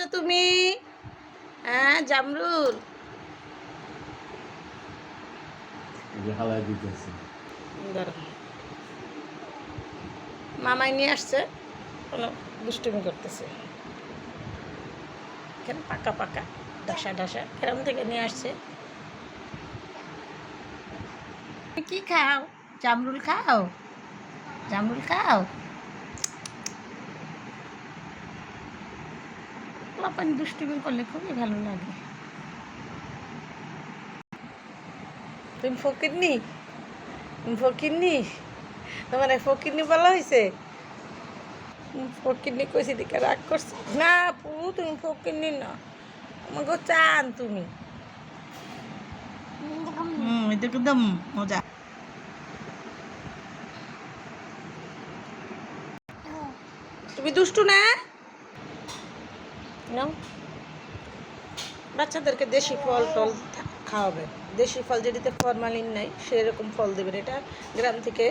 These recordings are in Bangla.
আচ্ছা তুমি? হ্যাঁ জামরুল। মামাই নিয়ে আসছে। কোনো দুষ্টুমি করতেছে। এখানে পাকা পাকা? ডাসা ডাসা। গ্রাম থেকে নিয়ে আসছে। কি খাও? জামরুল খাও? জামরুল খাও? পানি দুষ্টুমি করলে খুবই ভালো লাগে। তুমি ফকিরনি? ফকিরনি? তোমার ফকিরনি বলা হয়েছে ফকিরনি কইছি দিকে রাগ করছে? না পু তুমি ফকিরনি না। আমাকে চান তুমি। হুম এটা একদম মজা। তুমি দুষ্টু না? নাও বাচ্চাদেরকে দেশি ফল টল খাওয়াবে। দেশি ফল যেটিতে ফরমালিন নাই সেরকম ফল দেবেন এটা গ্রাম থেকে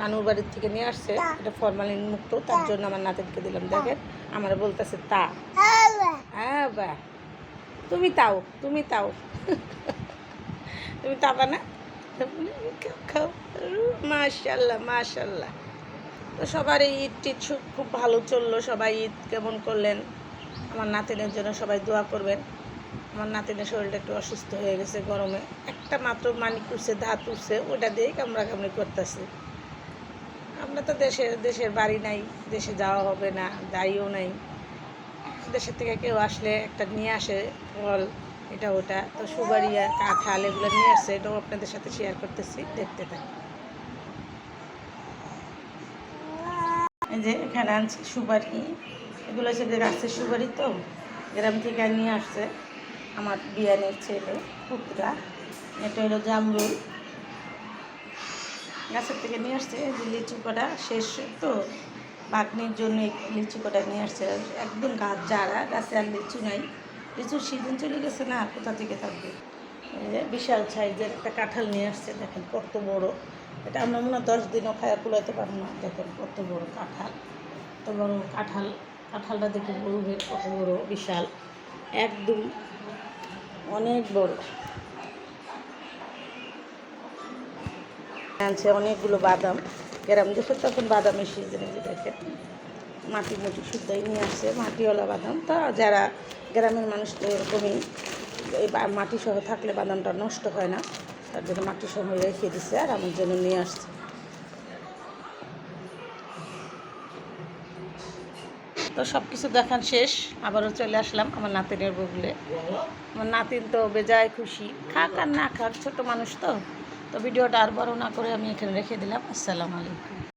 নানুর বাড়ির থেকে নিয়ে আসছে। এটা ফরমালিন মুক্ত। তার জন্য আমার নাতিনকে দিলাম। দেখেন আমার বলতেছে তা। হ্যাঁ বা তুমি তাও তুমি তাও। তুমি তাবা না? খাও, মাশাল্লাহ মাশাল্লাহ তো সবার এই ঈদ টিদ খুব ভালো চলল। সবাই ঈদ কেমন করলেন? আমার নাতিনের জন্য সবাই দোয়া করবেন। আমার নাতিনের শরীরটা একটু অসুস্থ হয়ে গেছে গরমে। একটা মাত্র মানিক উঠছে ধাত উঠছে, ওটা দিয়েই কামড়া কামড়ি করতেছে। আমরা তো দেশের দেশের বাড়ি নাই, দেশে যাওয়া হবে না দায়ীও নাই। দেশের থেকে কেউ আসলে একটা নিয়ে আসে, ফল, এটা ওটা, তো আর কাঁঠাল এগুলো নিয়ে আসছে এটাও আপনাদের সাথে শেয়ার করতেছি, দেখতে থাকি যে এখানে আনছি সুপারি। এগুলো হচ্ছে গাছের সুপারি তো, গ্রাম থেকে নিয়ে আসছে আমার বিয়ানের ছেলে, পুত্রা। এটা হলো জামরুল। গাছের থেকে নিয়ে আসছে যে লিচু কটা, শেষ তো। বাগনির জন্য লিচু কটা নিয়ে আসছে। একদম গাছ যারা গাছে আর লিচু নাই। লিচুর সিজন চলে গেছে না, কোথা থেকে থাকবে? বিশাল সাইজের একটা কাঁঠাল নিয়ে আসছে, দেখেন কত বড়। এটা আমরা মনে হয় দশ দিনও খায়া কুলাইতে পারব না। দেখেন কত বড় কাঁঠাল। কত বড় কাঁঠাল। কাঁঠালটা দেখে বলবে কত বড়, বিশাল, একদম অনেক বড়। আনছে অনেকগুলো বাদাম। গ্রাম দেশে তখন বাদামের সিজনে যে দেখেন, মাটি মুটি শুদ্ধই নিয়ে আসছে মাটিওয়ালা বাদাম। তা যারা গ্রামের মানুষ, তো এরকমই, এই মাটি সহ থাকলে বাদামটা নষ্ট হয় না। তার জন্য মাটি সহ রেখে দিছে আর আমার জন্য নিয়ে আসছে। তো সব কিছু দেখান শেষ। আবারও চলে আসলাম আমার নাতিনের বগুলে। আমার নাতিন তো বেজায় খুশি। খাক আর না খাক, ছোটো মানুষ তো। তো ভিডিওটা আর বড় না করে আমি এখানে রেখে দিলাম। আসসালামু আলাইকুম।